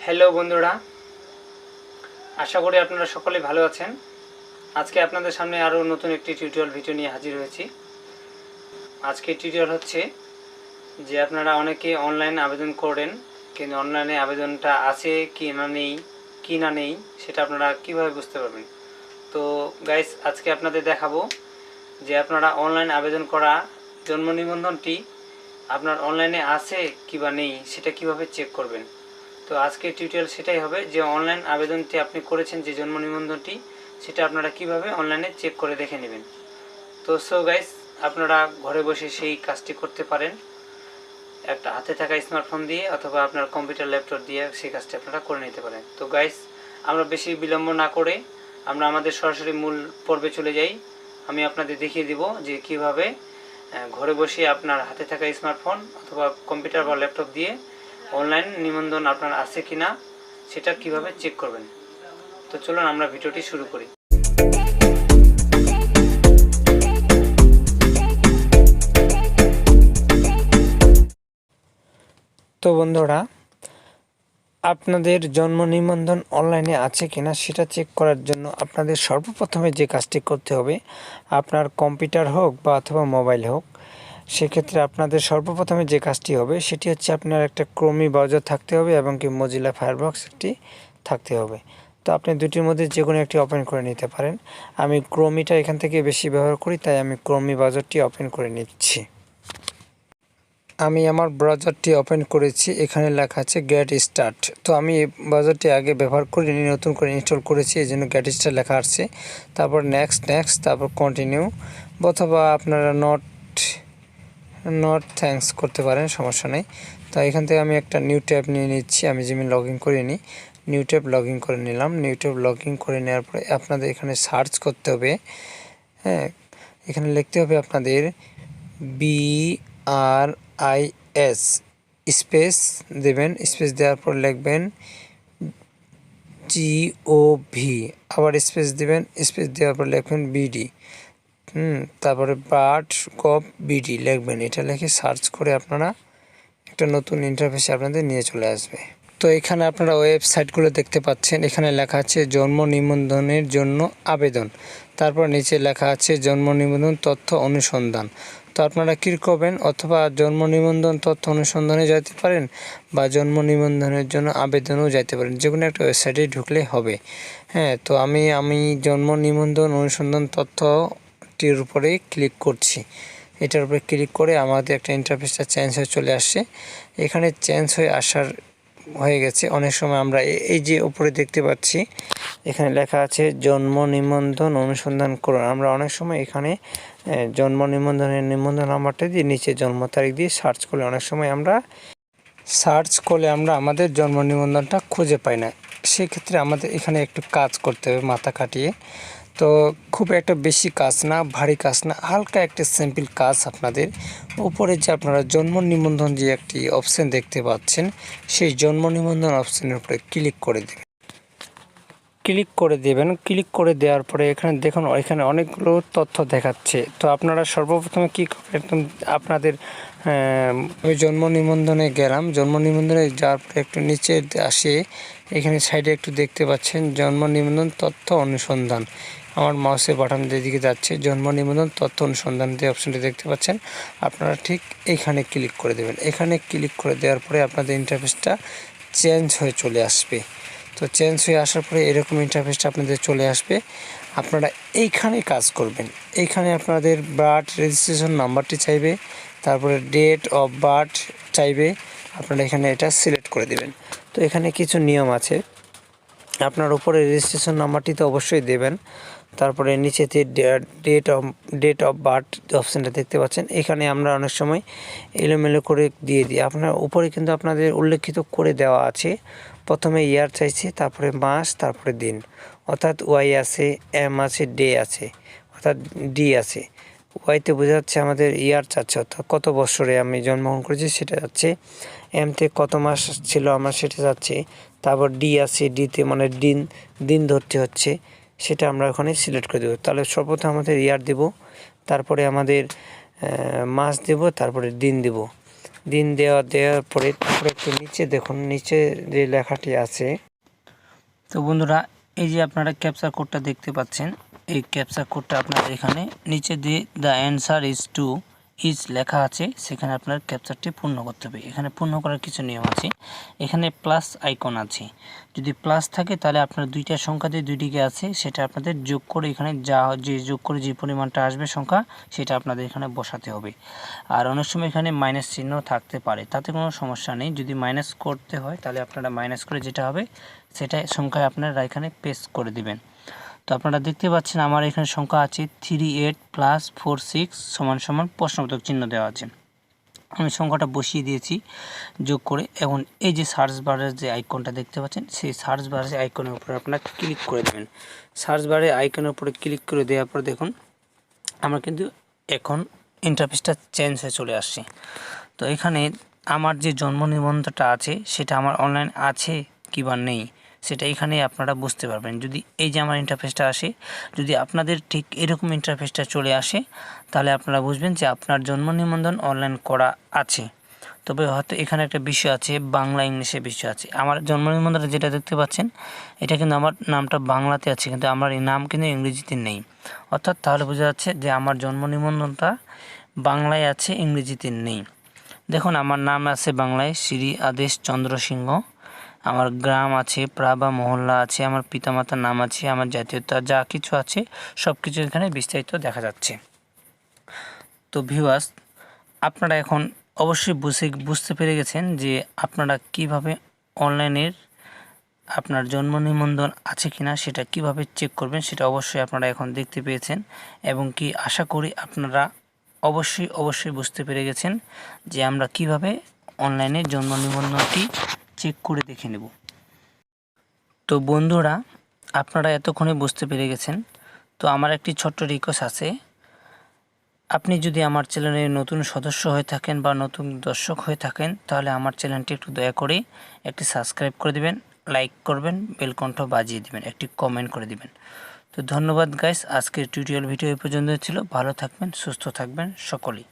Hello বন্ধুরা। আশা করি আপনারা সকলে ভালো আছেন। আজকে আপনাদের সামনে আরও নতুন একটি টিউটোরিয়াল ভিডিও নিয়ে হাজির হয়েছি। আজকে টিউটোরিয়াল হচ্ছে যে আপনারা অনেকে অনলাইন আবেদন করেন, কিন্তু অনলাইনে আবেদনটা আছে কি না নেই, কি না নেই, সেটা আপনারা কীভাবে বুঝতে পারবেন? তো গাইস আজকে আপনাদের দেখাবো যে আপনারা অনলাইন আবেদন করা জন্ম নিবন্ধনটি আপনার অনলাইনে আছে কি বা নেই, সেটা কীভাবে চেক করবেন? তো আজকে টিউটোরিয়াল সেটাই হবে যে অনলাইন আবেদনটি আপনি করেছেন যে জন্ম নিবন্ধনটি, সেটা আপনারা কীভাবে অনলাইনে চেক করে দেখে নেবেন? তো সো গাইস আপনারা ঘরে বসে সেই কাজটি করতে পারেন। একটা হাতে থাকা স্মার্টফোন দিয়ে অথবা আপনার কম্পিউটার ল্যাপটপ দিয়ে সেই কাজটি আপনারা করে নিতে পারেন। তো গাইস আমরা বেশি বিলম্ব না করে আমরা আমাদের সরাসরি মূল পর্বে চলে যাই। আমি আপনাদের দেখিয়ে দিব যে কীভাবে ঘরে বসে আপনার হাতে থাকা স্মার্টফোন অথবা কম্পিউটার বা ল্যাপটপ দিয়ে অনলাইন নিবন্ধন আপনার আছে কিনা সেটা কীভাবে চেক করবেন। তো চলুন আমরা ভিডিওটি শুরু করি। তো বন্ধুরা আপনাদের জন্ম নিবন্ধন অনলাইনে আছে কিনা সেটা চেক করার জন্য আপনাদের সর্বপ্রথমে যে কাজটি করতে হবে, আপনার কম্পিউটার হোক বা অথবা মোবাইল হোক, সেক্ষেত্রে আপনাদের সর্বপ্রথমে যে কাজটি হবে সেটি হচ্ছে আপনার একটা ক্রোমি ব্রাউজার থাকতে হবে এবং কি মজিলা ফায়ারবক্স একটি থাকতে হবে। তো আপনি দুটির মধ্যে যে কোনো একটি ওপেন করে নিতে পারেন। আমি ক্রোমিটা এখান থেকে বেশি ব্যবহার করি, তাই আমি ক্রোমি ব্রাউজারটি ওপেন করে নিচ্ছি। আমি আমার ব্রাউজারটি ওপেন করেছি, এখানে লেখা আছে গেট স্টার্ট তো আমি এই ব্রাউজারটি আগে ব্যবহার করিনি, নতুন করে ইনস্টল করেছি এই জন্য গেট স্টার্ট লেখা আসছে। তারপর নেক্সট নেক্সট তারপর কন্টিনিউ অথবা আপনারা নট নট থ্যাঙ্কস করতে পারেন, সমস্যা নেই। তো এখান থেকে আমি একটা নিউ ট্যাব নিয়ে নিচ্ছি, আমি যেমনি লগ ইন করে নিই নিউ ট্যাব লগ ইন করে নিলাম। নিউ ট্যাব লগ ইন করে নেওয়ার পরে আপনাদের এখানে সার্চ করতে হবে। হ্যাঁ এখানে লিখতে হবে আপনাদের B R I S, space দেবেন, স্পেস দেওয়ার পর লিখবেন ও ভি, আবার স্পেস দেবেন, স্পেস দেওয়ার পর লিখবেন বিডি হুম, তারপরে বার্ড কপ বিডি লিখবেন। এটা লিখে সার্চ করে আপনারা একটা নতুন ইন্টারফেসে আপনাদের নিয়ে চলে আসবে। তো এখানে আপনারা ওয়েবসাইটগুলো দেখতে পাচ্ছেন। এখানে লেখা আছে জন্ম নিবন্ধনের জন্য আবেদন। তারপর নিচে লেখা আছে জন্ম নিবন্ধন তথ্য অনুসন্ধান। তো আপনারা কী করবেন? অথবা জন্ম নিবন্ধন তথ্য অনুসন্ধানে যেতে পারেন বা জন্ম নিবন্ধনের জন্য আবেদনও যাইতে পারেন। যে কোনো একটা ওয়েবসাইটে ঢুকলে হবে। হ্যাঁ তো আমি আমি জন্ম নিবন্ধন অনুসন্ধান তথ্যটির উপরে ক্লিক করছি। এটার উপরে ক্লিক করে আমাদের একটা ইন্টারফেসটা চেঞ্জ হয়ে চলে আসছে। এখানে চেঞ্জ হয়ে আসার হয়ে গেছে। অনেক সময় আমরা এই যে উপরে দেখতে পাচ্ছি, এখানে লেখা আছে জন্ম নিবন্ধন অনুসন্ধান করুন আমরা অনেক সময় এখানে জন্ম নিবন্ধনের নিবন্ধন নাম্বারটা দিয়ে নিচে জন্ম তারিখ দিয়ে সার্চ করলে অনেক সময় আমরা সার্চ করলে আমরা আমাদের জন্ম নিবন্ধনটা খুঁজে পাই না। সেক্ষেত্রে আমাদের এখানে একটু কাজ করতে হবে, মাথা কাটিয়ে তো খুব একটা বেশি কাজ না, ভারী কাজ না, হালকা একটা সিম্পল কাজ আপনাদের। উপরে যে আপনারা জন্ম নিবন্ধন যে একটি অপশন দেখতে পাচ্ছেন, সেই জন্ম নিবন্ধন অপশনের উপরে ক্লিক করে দেবেন। ক্লিক করে দেবেন ক্লিক করে দেওয়ার পরে এখানে দেখুন, এখানে অনেকগুলো তথ্য দেখাচ্ছে। তো আপনারা সর্বপ্রথমে কী করবেন? একদম আপনাদের জন্ম নিবন্ধনে গেলাম। জন্ম নিবন্ধনে যাওয়ার পরে একটু নিচে আসে, এখানে সাইডে একটু দেখতে পাচ্ছেন, জন্ম নিবন্ধন তথ্য অনুসন্ধান। আমার মাউসের বাটন দিকে যাচ্ছে। জন্ম নিবন্ধন, তথ্য অনুসন্ধান যে অপশনটি দেখতে পাচ্ছেন। আপনারা ঠিক এইখানে ক্লিক করে দেবেন। এখানে ক্লিক করে দেওয়ার পরে আপনাদের ইন্টারফেসটা চেঞ্জ হয়ে চলে আসবে। তো চেঞ্জ হয়ে আসার পরে এরকম ইন্টারফেসটা আপনাদের চলে আসবে। আপনারা এইখানে কাজ করবেন। এইখানে আপনাদের বার্থ রেজিস্ট্রেশন নাম্বারটি চাইবে, তারপরে ডেট অফ বার্থ চাইবে। আপনারা এখানে এটা সিলেক্ট করে দেবেন। তো এখানে কিছু নিয়ম আছে। আপনার উপরে রেজিস্ট্রেশন নাম্বারটি তো অবশ্যই দেবেন। তারপরে নিচেতে date of date of birth অপশানটা দেখতে পাচ্ছেন, এখানে আমরা অনেক সময় এলোমেলো করে দিয়ে দিই। আপনার উপরে কিন্তু আপনাদের উল্লেখিত করে দেওয়া আছে। প্রথমে ইয়ার চাইছে, তারপরে মাস, তারপরে দিন। অর্থাৎ ওয়াই আছে এম আছে ডে আছে, অর্থাৎ ডি আছে। ওয়াইতে বোঝা যাচ্ছে আমাদের ইয়ার চাচ্ছে, অর্থাৎ কত বছরে আমি জন্মগ্রহণ করেছি সেটা যাচ্ছে। এমতে কত মাস ছিল আমার সেটা যাচ্ছে। তারপর ডি আছে ডিতে মানে দিন দিন ধরতে হচ্ছে। সেটা আমরা ওখানে সিলেক্ট করে দেবো। তাহলে সর্বপ্রথম আমাদের ইয়ার দেব, তারপরে আমাদের মাস দেব, তারপরে দিন দেব। দিন দেওয়া, দেওয়ার পরে, তারপরে একটু নিচে দেখুন, নিচে যে লেখাটি আছে। তো বন্ধুরা, এই যে আপনারা ক্যাপচার কোডটা দেখতে পাচ্ছেন, এই ক্যাপচার কোডটা আপনাদের এখানে নিচে দিয়ে the answer is two is লেখা আছে, সেখানে আপনার ক্যাপচারটি পূর্ণ করতে হবে। এখানে পূর্ণ করার কিছু নিয়ম আছে। এখানে প্লাস আইকন আছে। যদি প্লাস থাকে, তাহলে আপনার দুইটা সংখ্যা দিয়ে দুইটিকে আছে, সেটা আপনাদের যোগ করে এখানে যা, যে যোগ করে যে পরিমাণটা আসবে সংখ্যা, সেটা আপনাদের এখানে বসাতে হবে। আর অনেক সময় এখানে মাইনাস চিহ্ন থাকতে পারে, তাতে কোনো সমস্যা নেই। যদি মাইনাস করতে হয়, তাহলে আপনারা মাইনাস করে যেটা হবে, সেটা সংখ্যায় আপনারা এখানে পেস্ট করে দিবেন। তো আপনারা দেখতে পাচ্ছেন আমার এখানে সংখ্যা আছে three eight plus four six সমান সমান প্রশ্নবোধক চিহ্ন দেওয়া আছে। আমি সংখ্যাটা বসিয়ে দিয়েছি যোগ করে। এবং এই যে সার্চ বারের যে আইকনটা দেখতে পাচ্ছেন, সেই সার্চ বারের আইকনের উপরে আপনারা ক্লিক করে দেবেন। সার্চ বারের আইকনের উপরে ক্লিক করে দেওয়ার পর দেখুন, আমরা কিন্তু এখন ইন্টারফেসটা চেঞ্জ হয়ে চলে আসছে। তো এখানে আমার যে জন্ম নিবন্ধটা আছে, সেটা আমার অনলাইন আছে কি বা নেই? সেটা এখানেই আপনারা বুঝতে পারবেন। যদি এই যে আমার ইন্টারফেসটা আসে, যদি আপনাদের ঠিক এরকম ইন্টারফেসটা চলে আসে, তাহলে আপনারা বুঝবেন যে আপনার জন্ম নিবন্ধন অনলাইন করা আছে। তবে হয়তো এখানে একটা বিষয় আছে, বাংলা ইংলিশে বিষয় আছে। আমার জন্ম নিবন্ধনটা যেটা দেখতে পাচ্ছেন, এটা কিন্তু আমার নামটা বাংলাতে আছে, কিন্তু আমার এই নাম কিন্তু ইংরেজিতে নেই। অর্থাৎ তাহলে বোঝা যাচ্ছে যে আমার জন্ম নিবন্ধনটা বাংলায় আছে, ইংরেজিতে নেই। দেখুন, আমার নাম আছে বাংলায় শ্রী আদেশ চন্দ্র সিংহ আমার গ্রাম আছে প্রা বা মহল্লা আছে, আমার পিতামাতার নাম আছে, আমার জাতীয়তা যা কিছু আছে সব কিছু এখানে বিস্তারিত দেখা যাচ্ছে। তো ভিউয়ার্স আপনারা এখন অবশ্যই বুঝে, বুঝতে পেরে গেছেন যে আপনারা কীভাবে অনলাইনের আপনার জন্ম নিবন্ধন আছে কি না সেটা কীভাবে চেক করবেন, সেটা অবশ্যই আপনারা এখন দেখতে পেয়েছেন এবং কি আশা করি আপনারা অবশ্যই অবশ্যই বুঝতে পেরে গেছেন যে আমরা কীভাবে অনলাইনে জন্ম নিবন্ধনটি চেক করে দেখে নেব। তো বন্ধুরা, আপনারা এতক্ষণে বুঝতে পেরে গেছেন। তো আমার একটি ছোট্ট রিকোয়েস্ট আছে। আপনি যদি আমার চ্যানেলের নতুন সদস্য হয়ে থাকেন বা নতুন দর্শক হয়ে থাকেন, তাহলে আমার চ্যানেলটি একটু দয়া করে একটি সাবস্ক্রাইব করে দিবেন লাইক করবেন বেলকণ্ঠ বাজিয়ে দিবেন, একটি কমেন্ট করে দিবেন। তো ধন্যবাদ গাইস আজকের টিউটোরিয়াল ভিডিও এই পর্যন্ত ছিল। ভালো থাকবেন, সুস্থ থাকবেন সকলেই।